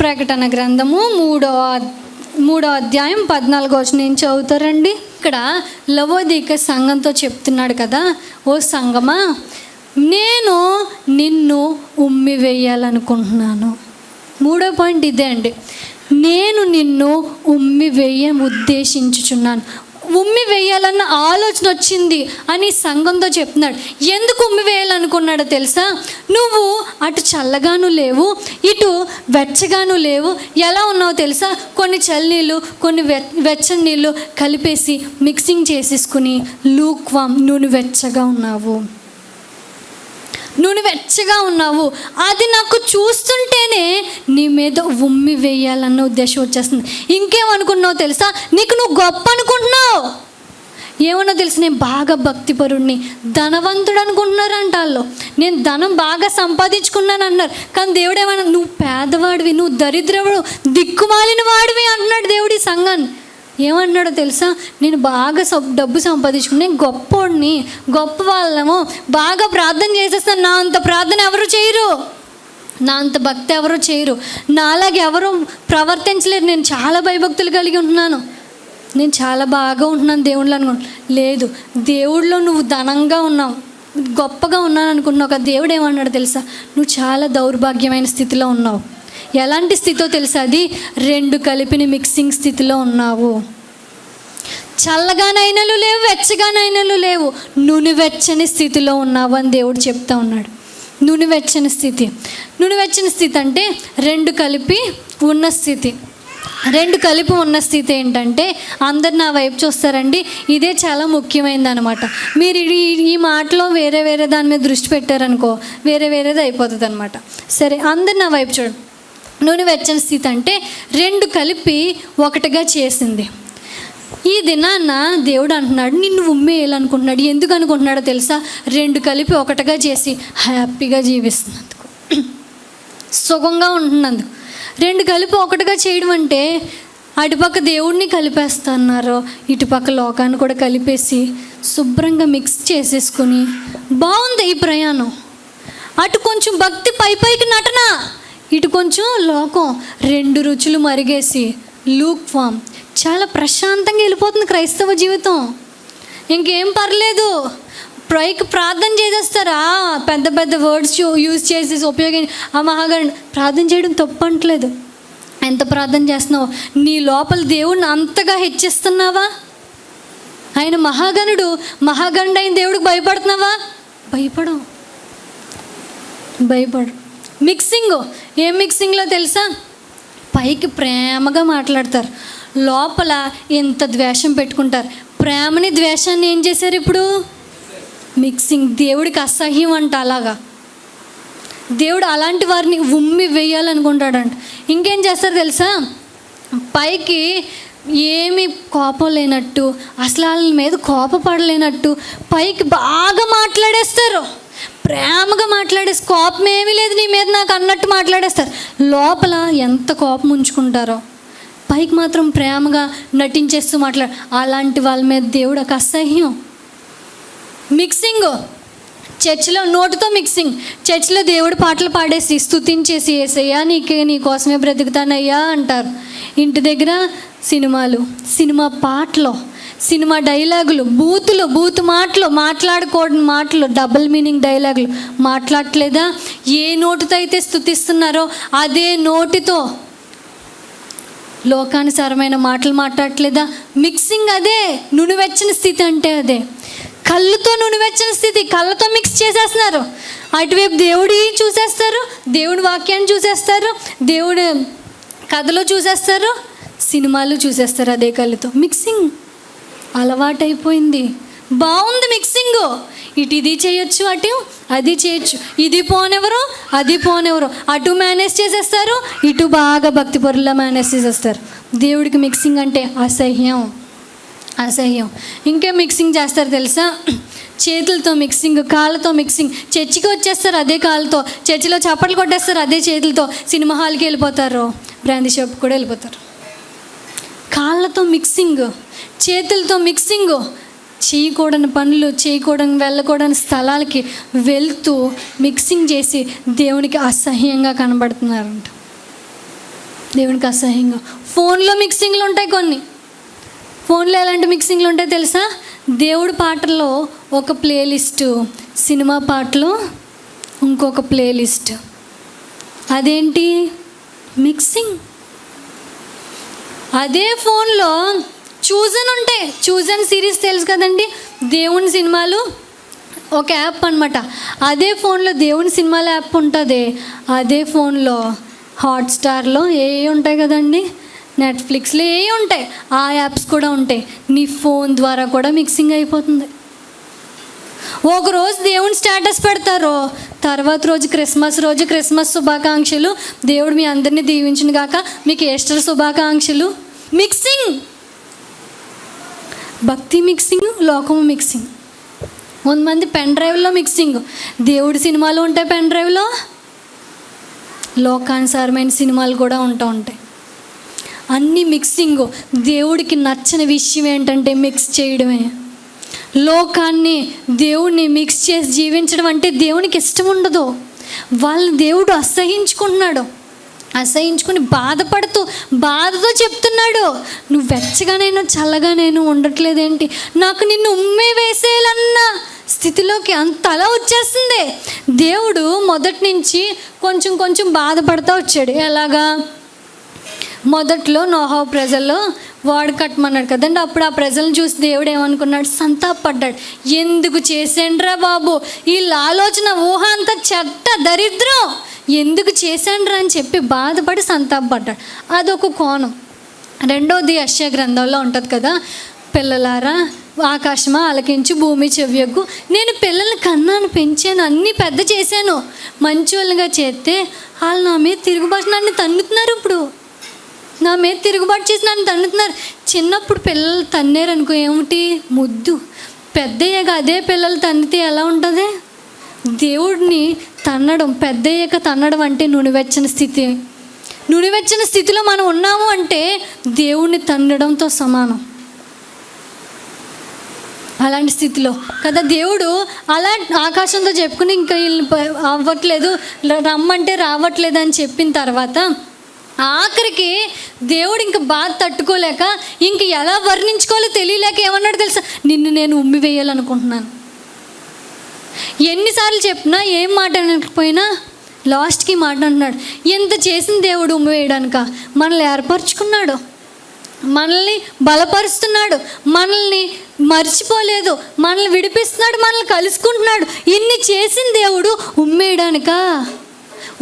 ప్రకటన గ్రంథము మూడో మూడో అధ్యాయం పద్నాలుగో వచ్చిన నుంచి చదువుతారండి? ఇక్కడ లవోదీక సంఘంతో చెప్తున్నాడు కదా ఓ సంఘమా నేను నిన్ను ఉమ్మి వేయాలనుకుంటున్నాను మూడో పాయింట్ ఇదే అండి. నేను నిన్ను ఉమ్మి వేయ ఉద్దేశించుచున్నాను. ఉమ్మి వేయాలన్న ఆలోచన వచ్చింది అని సంఘంతో చెప్తున్నాడు. ఎందుకు ఉమ్మి వేయాలనుకున్నాడో తెలుసా? నువ్వు అటు చల్లగాను లేవు ఇటు వెచ్చగాను లేవు. ఎలా ఉన్నావో తెలుసా? కొన్ని చల్లనీళ్ళు కొన్ని వె వెచ్చని నీళ్ళు కలిపేసి మిక్సింగ్ చేసేసుకుని లూక్వామ్ నూనె వెచ్చగా ఉన్నావు. నూనె వెచ్చగా ఉన్నావు. అది నాకు చూస్తుంటేనే నీ మీద ఉమ్మి వేయాలన్న ఉద్దేశం వచ్చేస్తుంది. ఇంకేమనుకున్నావు తెలుసా? నీకు నువ్వు గొప్ప అనుకుంటున్నావు. ఏమన్నా తెలుసు నేను బాగా భక్తిపరుణ్ణి ధనవంతుడు అనుకుంటున్నారంట వాళ్ళు. నేను ధనం బాగా సంపాదించుకున్నాను అన్నారు. కానీ దేవుడు ఏమన్నా నువ్వు పేదవాడివి నువ్వు దరిద్రవుడు దిక్కుమాలిన వాడివి అంటున్నాడు దేవుడి సంఘాన్ని. ఏమన్నాడో తెలుసా? నేను బాగా సబ్ డబ్బు సంపాదించుకుని నేను గొప్పోడిని గొప్ప వాళ్ళము బాగా ప్రార్థన చేసేస్తాను. నా అంత ప్రార్థన ఎవరు చేయరు. నా అంత భక్తి ఎవరు చేయరు. నాలాగే ఎవరు ప్రవర్తించలేరు. నేను చాలా భయభక్తులు కలిగి ఉంటున్నాను. నేను చాలా బాగా ఉంటున్నాను దేవుళ్ళు అనుకుంటున్నాను లేదు దేవుడిలో నువ్వు ధనంగా ఉన్నావు గొప్పగా ఉన్నాను అనుకున్నావు ఒక దేవుడు ఏమన్నాడు తెలుసా? నువ్వు చాలా దౌర్భాగ్యమైన స్థితిలో ఉన్నావు. ఎలాంటి స్థితిలో తెలుసా అది? రెండు కలిపిన మిక్సింగ్ స్థితిలో ఉన్నావు. చల్లగానైనలు లేవు వెచ్చగానైనలు లేవు. నూనె వెచ్చని స్థితిలో ఉన్నావు అని దేవుడు చెప్తా ఉన్నాడు. నూనె వెచ్చని స్థితి. నూనె వెచ్చని స్థితి అంటే రెండు కలిపి ఉన్న స్థితి. రెండు కలిపి ఉన్న స్థితి ఏంటంటే అందరు నా వైపు చూస్తారండి ఇదే చాలా ముఖ్యమైనది అనమాట మీరు ఈ ఈ మాటలో వేరే వేరే దాని మీద దృష్టి పెట్టారనుకో వేరే వేరేది అయిపోతుంది అనమాట సరే అందరు నా వైపు చూడండి నూనె వెచ్చని స్థితి అంటే రెండు కలిపి ఒకటిగా చేసింది. ఈ దినాన్న దేవుడు అంటున్నాడు నిన్ను ఉమ్మేయాలనుకుంటున్నాడు. ఎందుకు అనుకుంటున్నాడో తెలుసా? రెండు కలిపి ఒకటిగా చేసి హ్యాపీగా జీవిస్తున్నందుకు. సుఖంగా ఉంటున్నందుకు. రెండు కలిపి ఒకటిగా చేయడం అంటే అటుపక్క దేవుడిని కలిపేస్తున్నారు ఇటుపక్క లోకాన్ని కూడా కలిపేసి శుభ్రంగా మిక్స్ చేసేసుకొని. బాగుంది ఈ ప్రయాణం. అటు కొంచెం భక్తి పై పైకి నటన ఇటు కొంచెం లోకం రెండు రుచులు మరిగేసి లూక్ ఫామ్. చాలా ప్రశాంతంగా వెళ్ళిపోతుంది క్రైస్తవ జీవితం. ఇంకేం పర్లేదు. పైకి ప్రార్థన చేసేస్తారా? పెద్ద పెద్ద వర్డ్స్ యూజ్ చేసేసి ఉపయోగించి ఆ మహాగణ్ ప్రార్థన చేయడం తప్పు అంటలేదు ఎంత ప్రార్థన చేస్తున్నావు? నీ లోపల దేవుడిని అంతగా హెచ్చిస్తున్నావా? ఆయన మహాగణుడు మహాగణుడు అయిన దేవుడికి భయపడుతున్నావా? భయపడం. భయపడు. మిక్సింగ్. ఏం మిక్సింగ్లో తెలుసా? పైకి ప్రేమగా మాట్లాడతారు. లోపల ఎంత ద్వేషం పెట్టుకుంటారు. ప్రేమని ద్వేషాన్ని ఏం చేశారు ఇప్పుడు? మిక్సింగ్ దేవుడికి అసహ్యం అంట అలాగా. దేవుడు అలాంటి వారిని ఉమ్మి వేయాలనుకుంటాడంట. ఇంకేం చేస్తారు తెలుసా? పైకి ఏమి కోపం లేనట్టు అసలు వాళ్ళ మీద కోపపడలేనట్టు పైకి బాగా మాట్లాడేస్తారు. ప్రేమగా మాట్లాడేసి కోపం ఏమీ లేదు నీ మీద నాకు అన్నట్టు మాట్లాడేస్తారు. లోపల ఎంత కోపం ఉంచుకుంటారో. పైకి మాత్రం ప్రేమగా నటించేస్తూ మాట్లాడు అలాంటి వాళ్ళ మీద దేవుడు ఒక అసహ్యం. మిక్సింగ్. చర్చిలో నోటుతో మిక్సింగ్. చర్చిలో దేవుడు పాటలు పాడేసి స్థుతించేసి ఏసయ్యా నీకే నీ కోసమే బ్రతుకుతానయ్యా అంటారు. ఇంటి దగ్గర సినిమాలు సినిమా పాటలు సినిమా డైలాగులు బూతులు బూతు మాటలు మాట్లాడుకోవడం మాటలు డబుల్ మీనింగ్ డైలాగులు. మాట్లాడట్లేదా? ఏ నోటుతో అయితే స్థుతిస్తున్నారో అదే నోటితో. లోకానుసారమైన మాటలు మాట్లాడట్లేదా? మిక్సింగ్ అదే నునువెచ్చని స్థితి అంటే అదే. కళ్ళుతో వెచ్చిన స్థితి కళ్ళతో మిక్స్ చేసేస్తున్నారు. అటువైపు దేవుడి చూసేస్తారు? దేవుడి వాక్యాన్ని చూసేస్తారు. దేవుడు కథలో చూసేస్తారు. సినిమాలు చూసేస్తారు అదే కళ్ళుతో. మిక్సింగ్ అలవాటైపోయింది. బాగుంది మిక్సింగ్ ఇటు ఇది చేయొచ్చు అటు అది చేయొచ్చు. ఇది పోనెవరు? అది పోనెవరు? అటు మేనేజ్ చేసేస్తారు ఇటు బాగా భక్తి పరుల్లో మేనేజ్ చేసేస్తారు. దేవుడికి మిక్సింగ్ అంటే అసహ్యం. అసహ్యం. ఇంకే మిక్సింగ్ చేస్తారు తెలుసా? చేతులతో మిక్సింగ్ కాళ్ళతో మిక్సింగ్ చర్చికి వచ్చేస్తారు అదే కాళ్ళతో. చర్చిలో చప్పట్లు కొట్టేస్తారు అదే చేతులతో. సినిమా హాల్కి వెళ్ళిపోతారు. బ్రాందీ షాప్ కూడా వెళ్ళిపోతారు. కాళ్ళతో మిక్సింగ్ చేతులతో మిక్సింగ్ చేయకూడని పనులు చేయకూడని వెళ్ళకూడని స్థలాలకి వెళ్తూ మిక్సింగ్ చేసి దేవునికి అసహ్యంగా కనబడుతున్నారంట. దేవునికి అసహ్యంగా. ఫోన్లో మిక్సింగ్లు ఉంటాయి కొన్ని. ఫోన్లో ఎలాంటి మిక్సింగ్లు ఉంటాయి తెలుసా? దేవుడి పాటల్లో ఒక ప్లేలిస్టు సినిమా పాటలు ఇంకొక ప్లేలిస్ట్ అదేంటి? మిక్సింగ్ అదే ఫోన్లో చూజన్ ఉంటాయి చూజన్ సిరీస్ తెలుసు కదండి? దేవుని సినిమాలు ఒక యాప్ అనమాట అదే ఫోన్లో దేవుని సినిమాల యాప్ ఉంటుంది. అదే ఫోన్లో హాట్స్టార్లో ఏ ఉంటాయి కదండి? నెట్ఫ్లిక్స్లో ఏ ఉంటాయి ఆ యాప్స్ కూడా ఉంటాయి. నీ ఫోన్ ద్వారా కూడా మిక్సింగ్ అయిపోతుంది. ఒక రోజు దేవుని స్టేటస్ పెడతారు తర్వాత రోజు క్రిస్మస్ రోజు క్రిస్మస్ శుభాకాంక్షలు. దేవుడు మీ అందరినీ దీవించిన గాక. మీకు ఈస్టర్ శుభాకాంక్షలు. మిక్సింగ్ భక్తి మిక్సింగ్ లోకము మిక్సింగ్ కొంతమంది పెన్ డ్రైవ్లో మిక్సింగ్ దేవుడి సినిమాలు ఉంటాయి పెన్ డ్రైవ్లో లోకానుసారమైన సినిమాలు కూడా ఉంటూ ఉంటాయి. అన్ని మిక్సింగ్. దేవుడికి నచ్చని విషయం ఏంటంటే మిక్స్ చేయడమే. లోకాన్ని దేవుణ్ణి మిక్స్ చేసి జీవించడం అంటే దేవునికి ఇష్టం ఉండదు. వాళ్ళని దేవుడు అసహించుకుంటున్నాడు. అసహించుకుని బాధపడుతూ బాధతో చెప్తున్నాడు. నువ్వు వెచ్చగానైనా చల్లగానైనా ఉండట్లేదేంటి? నాకు నిన్ను ఉమ్మే వేసేయాలన్న స్థితిలోకి అంత అలా వచ్చేస్తుంది. దేవుడు మొదటి నుంచి కొంచెం కొంచెం బాధపడతా వచ్చాడు. ఎలాగా? మొదట్లో నోహా ప్రజల్లో వాడు కట్టమన్నాడు కదండి. అప్పుడు ఆ ప్రజలను చూసి దేవుడు ఏమనుకున్నాడు? సంతాపడ్డాడు. ఎందుకు చేసేండ్రా బాబు? వీళ్ళ ఆలోచన ఊహ అంత చెత్త దరిద్రం. ఎందుకు చేశాండ్రా అని చెప్పి బాధపడి సంతాపడ్డాడు. అదొక కోణం. రెండోది యశ్య గ్రంథంలో ఉంటుంది కదా. పిల్లలారా ఆకాశమా ఆలకించు భూమి చెవ్యకు నేను పిల్లల్ని కన్నాను పెంచాను అన్నీ పెద్ద చేశాను. మంచి వాళ్ళుగా చేస్తే వాళ్ళు నా మీద తిరుగుబాటు నన్ను తన్నుతున్నారు ఇప్పుడు. నా మీద తిరుగుబాటు చేసి నన్ను తండుతున్నారు చిన్నప్పుడు పిల్లలు తన్నారు అనుకో ఏమిటి? ముద్దు. పెద్దయ్యాక అదే పిల్లలు తన్నితే ఎలా ఉంటుంది? దేవుడిని తన్నడం పెద్దయ్యాక తన్నడం అంటే నునివెచ్చని స్థితి. నునివెచ్చని స్థితిలో మనం ఉన్నాము అంటే దేవుడిని తన్నడంతో సమానం. అలాంటి స్థితిలో. కదా దేవుడు అలా ఆకాశంతో చెప్పుకుని ఇంకా వీళ్ళు అవ్వట్లేదు రమ్మంటే రావట్లేదు అని చెప్పిన తర్వాత ఆఖరికి దేవుడు ఇంక బాధ తట్టుకోలేక ఇంక ఎలా వర్ణించుకోవాలో తెలియలేక ఏమన్నాడు తెలుసా? నిన్ను నేను ఉమ్మి వేయాలనుకుంటున్నాను. ఎన్నిసార్లు చెప్పినా ఏం మాట అనకపోయినా లాస్ట్కి మాట అంటున్నాడు. ఎంత చేసిన దేవుడు ఉమ్మి వేయడానిక? మనల్ని ఏర్పరచుకున్నాడు. మనల్ని బలపరుస్తున్నాడు. మనల్ని మర్చిపోలేదు. మనల్ని విడిపిస్తున్నాడు. మనల్ని కలుసుకుంటున్నాడు. ఇన్ని చేసిన దేవుడు ఉమ్మేయడానికా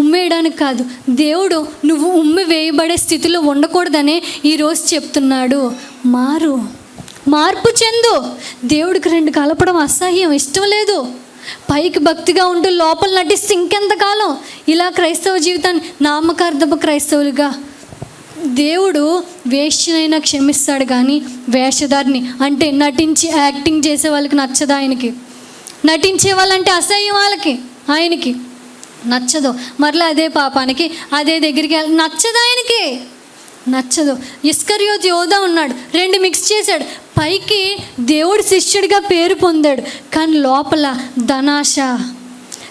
ఉమ్మేయడానికి కాదు. దేవుడు నువ్వు ఉమ్మి వేయబడే స్థితిలో ఉండకూడదనే ఈరోజు చెప్తున్నాడు. మారు. మార్పు చెందు. దేవుడికి రెండు కలపడం అసహ్యం ఇష్టం లేదు. పైకి భక్తిగా ఉంటూ లోపల నటిస్తే ఇంకెంతకాలం ఇలా క్రైస్తవ జీవితాన్ని నామకార్థపు క్రైస్తవులుగా దేవుడు వేష్యనైనా క్షమిస్తాడు కానీ వేషధారిని అంటే నటించి యాక్టింగ్ చేసే వాళ్ళకి నచ్చదు ఆయనకి? నటించే వాళ్ళంటే అసహ్యం వాళ్ళకి ఆయనకి. నచ్చదు. మరలా అదే పాపానికి అదే దగ్గరికి వెళ్ళి నచ్చదు ఆయనకి. నచ్చదు. ఇస్కర్యోత్ యోధ ఉన్నాడు. రెండు మిక్స్ చేశాడు. పైకి దేవుడు శిష్యుడిగా పేరు పొందాడు. కానీ లోపల ధనాశ.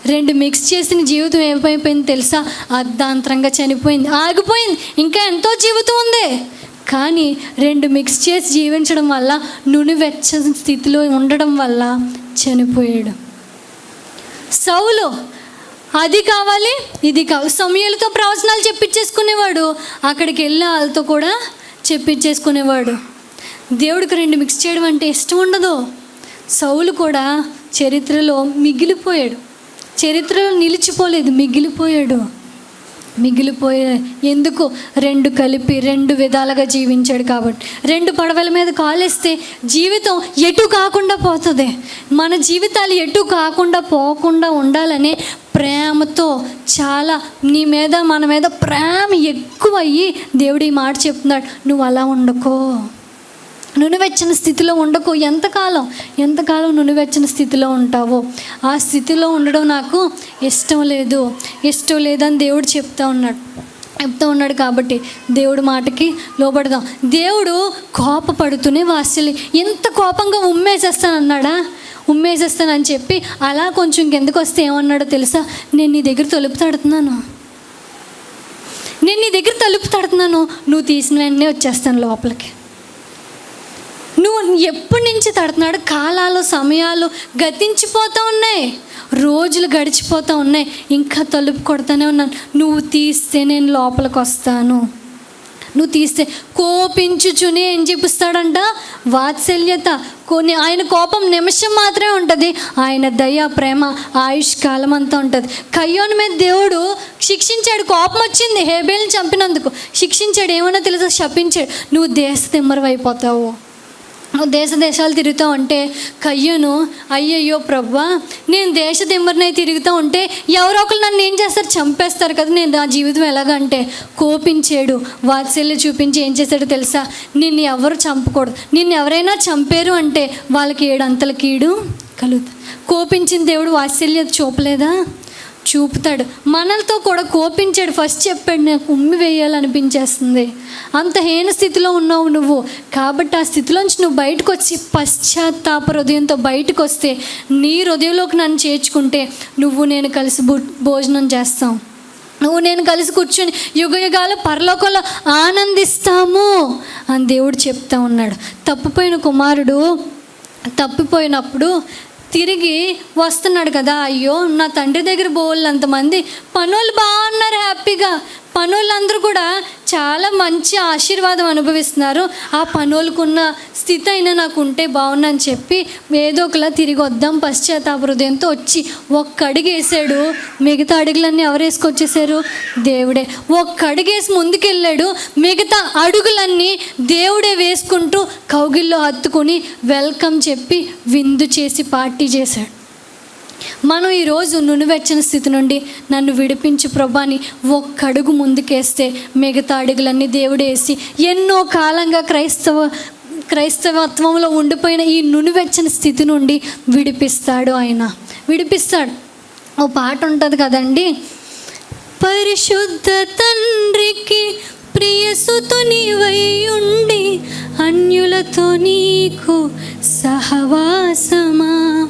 రెండు మిక్స్ చేసిన జీవితం ఏమైపోయింది తెలుసా? అర్ధాంతరంగా చనిపోయింది. ఆగిపోయింది. ఇంకా ఎంతో జీవితం ఉంది. కానీ రెండు మిక్స్ చేసి జీవించడం వల్ల నునివెచ్చని స్థితిలో ఉండడం వల్ల చనిపోయాడు. సౌలు అది కావాలి ఇది కావాలి సమయాలతో ప్రవచనాలు చెప్పించేసుకునేవాడు. అక్కడికి వెళ్ళి వాళ్ళతో కూడా చెప్పించేసుకునేవాడు. దేవుడికి రెండు మిక్స్ చేయడం అంటే ఇష్టం ఉండదు. సౌలు కూడా చరిత్రలో మిగిలిపోయాడు. చరిత్రలో నిలిచిపోలేదు మిగిలిపోయాడు. మిగిలిపోయే ఎందుకు? రెండు కలిపి రెండు విధాలుగా జీవించాడు కాబట్టి. రెండు పడవల మీద కాలేస్తే జీవితం ఎటు కాకుండా పోతుంది. మన జీవితాలు ఎటు కాకుండా పోకుండా ఉండాలని ప్రేమతో చాలా నీ మీద మన మీద ప్రేమ ఎక్కువ అయ్యి దేవుడు ఈ మాట చెప్తున్నాడు. నువ్వు అలా ఉండకో. నునువెచ్చని స్థితిలో ఉండకు. ఎంతకాలం? ఎంతకాలం నునువెచ్చని స్థితిలో ఉంటావో? ఆ స్థితిలో ఉండడం నాకు ఇష్టం లేదు. ఇష్టం లేదని దేవుడు చెప్తా ఉన్నాడు. చెప్తూ ఉన్నాడు కాబట్టి దేవుడి మాటకి లోబడదాం. దేవుడు కోపపడుతూనే వాత్సల్య ఎంత కోపంగా ఉమ్మేసేస్తానన్నాడా? ఉమ్మేసేస్తానని చెప్పి అలా కొంచెం కిందకు వస్తే ఏమన్నాడో తెలుసా? నేను నీ దగ్గర తలుపు తడుతున్నాను. నేను నీ దగ్గర తలుపు తడుతున్నాను. నువ్వు తీసిన వెంటనే వచ్చేస్తాను లోపలికి. నువ్వు ఎప్పటి నుంచి తడుతున్నాడు? కాలాలు సమయాలు గతించిపోతూ ఉన్నాయి. రోజులు గడిచిపోతూ ఉన్నాయి. ఇంకా తలుపు కొడతానే ఉన్నాను. నువ్వు తీస్తే నేను లోపలికి వస్తాను. నువ్వు తీస్తే కోపించుచుని ఏం చూపిస్తాడంట? వాత్సల్యత. కొన్ని ఆయన కోపం నిమిషం మాత్రమే ఉంటుంది. ఆయన దయ ప్రేమ ఆయుష్ కాలం అంతా ఉంటుంది. కయ్యోని మీద దేవుడు శిక్షించాడు. కోపం వచ్చింది హేబేల్ని చంపినందుకు. శిక్షించాడు. ఏమైనా తెలుసా? శపించాడు. నువ్వు దేశ తిమ్మరం అయిపోతావు దేశ దేశాలు తిరుగుతూ ఉంటే కయ్యను అయ్యయ్యో ప్రవ్వా నేను దేశ దిమ్మరినై తిరుగుతూ ఉంటే ఎవరో ఒకరు నన్ను ఏం చేస్తారు? చంపేస్తారు కదా నేను నా జీవితం ఎలాగంటే కోపించాడు వాత్సల్యం చూపించి ఏం చేశాడో తెలుసా? నిన్ను ఎవరు చంపకూడదు. నిన్ను ఎవరైనా చంపారు అంటే వాళ్ళకి ఏడంతల కీడు కలుగుతుంది. కోపించిన దేవుడు వాత్సల్యత చూపలేదా? చూపుతాడు. మనలతో కూడా కోపించాడు. ఫస్ట్ చెప్పాడు నాకు ఉమ్మి వేయాలనిపించేస్తుంది. అంత హీన స్థితిలో ఉన్నావు నువ్వు. కాబట్టి ఆ స్థితిలోంచి నువ్వు బయటకు వచ్చి పశ్చాత్తాప హృదయంతో బయటకు వస్తే నీ హృదయంలోకి నన్ను చేర్చుకుంటే నువ్వు నేను కలిసి భోజనం చేస్తాం. నువ్వు నేను కలిసి కూర్చొని యుగ యుగాలు పరలోకంలో ఆనందిస్తాము అని దేవుడు చెప్తా ఉన్నాడు. తప్పిపోయిన కుమారుడు తప్పిపోయినప్పుడు తిరిగి వస్తున్నాడు కదా. అయ్యో నా తండ్రి దగ్గర బోళ్ళు అంతమంది పనులు బాగున్నారు హ్యాపీగా. పనులందరూ కూడా చాలా మంచి ఆశీర్వాదం అనుభవిస్తున్నారు. ఆ పనులకున్న స్థితి అయినా నాకు ఉంటే బాగుందని చెప్పి ఏదో ఒకలా తిరిగి వద్దాం పశ్చాత్తాప హృదయంతో వచ్చి ఒక్క అడుగు వేసాడు. మిగతా అడుగులన్నీ ఎవరు వేసుకొచ్చేసారు దేవుడే. ఒక్క అడుగేసి ముందుకెళ్ళాడు. మిగతా అడుగులన్నీ దేవుడే వేసుకుంటూ కౌగిల్లో హత్తుకుని వెల్కమ్ చెప్పి విందు చేసి పార్టీ చేశాడు. మనం ఈరోజు నునువెచ్చని స్థితి నుండి నన్ను విడిపించి ప్రభాని ఒక్క అడుగు ముందుకేస్తే మిగతా అడుగులన్నీ దేవుడేసి ఎన్నో కాలంగా క్రైస్తవ క్రైస్తవత్వంలో ఉండిపోయిన ఈ నునువెచ్చని స్థితి నుండి విడిపిస్తాడు ఆయన. విడిపిస్తాడు. ఓ పాట ఉంటుంది కదండి? పరిశుద్ధ తండ్రికి ప్రియసుతుని నీవై ఉండి అన్యులతో నీకు సహవాసమా?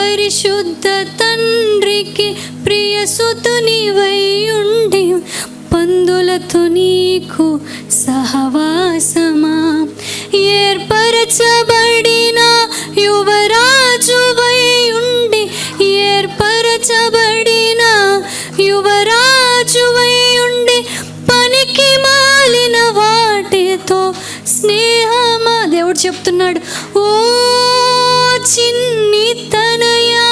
పరిశుద్ధ తండ్రికి ప్రియసుతు నీవై ఉండి పందులతో నీకు సహవాసమా? ఏర్పరచబడిన యువరాజువై ఉండి ఏర్పరచబడిన యువరాజువై ఉండి పనికి మాలిన వాటితో స్నేహమా? దేవుడు చెప్తున్నాడు ఓ చిన్ని తనయా?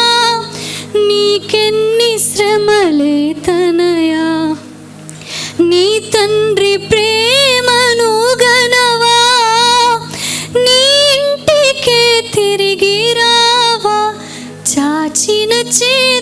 నీకెన్ని శ్రమలే తనయా? నీ తండ్రి ప్రేమను గనవా? నీ ఇంటికే తిరిగి రావా? చాచిన చే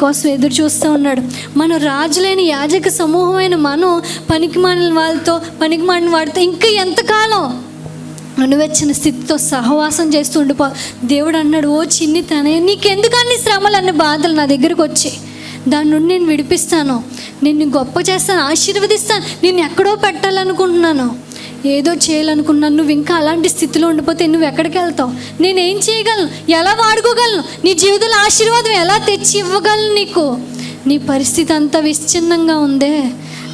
కోసం ఎదురు చూస్తూ ఉన్నాడు. మన రాజులైన యాజక సమూహమైన మనం పనికిమాలిన వాళ్ళతో పనికిమాలిన వాడితో ఇంకా ఎంతకాలం అనువెచ్చిన స్థితితో సహవాసం చేస్తూ ఉండిపో. దేవుడు అన్నాడు ఓ చిన్ని తనే నీకెందుకు అన్ని శ్రమలు అన్ని బాధలు నా దగ్గరకు వచ్చి? దాని నుండి నేను విడిపిస్తాను. నిన్ను గొప్ప చేస్తాను ఆశీర్వదిస్తాను నేను ఎక్కడో పెట్టాలనుకుంటున్నాను. ఏదో చేయాలనుకున్నాను నువ్వు ఇంకా అలాంటి స్థితిలో ఉండిపోతే నువ్వు ఎక్కడికి వెళ్తావు? నేనేం చేయగలను? ఎలా వాడుకోగలను? నీ జీవితంలో ఆశీర్వాదం ఎలా తెచ్చి ఇవ్వగలను నీకు? నీ పరిస్థితి అంతా విచ్ఛిన్నంగా ఉందే.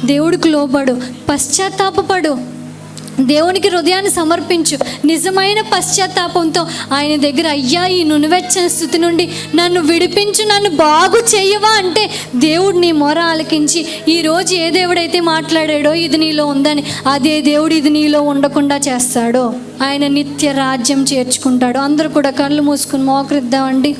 దేవుడికి లోబడు పశ్చాత్తాపపడు. దేవునికి హృదయాన్ని సమర్పించు. నిజమైన పశ్చాత్తాపంతో ఆయన దగ్గర అయ్యా ఈ నునువెచ్చని స్థితి నుండి నన్ను విడిపించు నన్ను బాగు చేయవా? అంటే దేవుడు నీ మొర ఆలకించి ఈరోజు ఏ దేవుడైతే మాట్లాడాడో ఇది నీలో ఉందని అదే దేవుడు ఇది నీలో ఉండకుండా చేస్తాడో. ఆయన నిత్య రాజ్యం చేర్చుకుంటాడు. అందరూ కూడా కళ్ళు మూసుకుని మోకరిద్దామండి.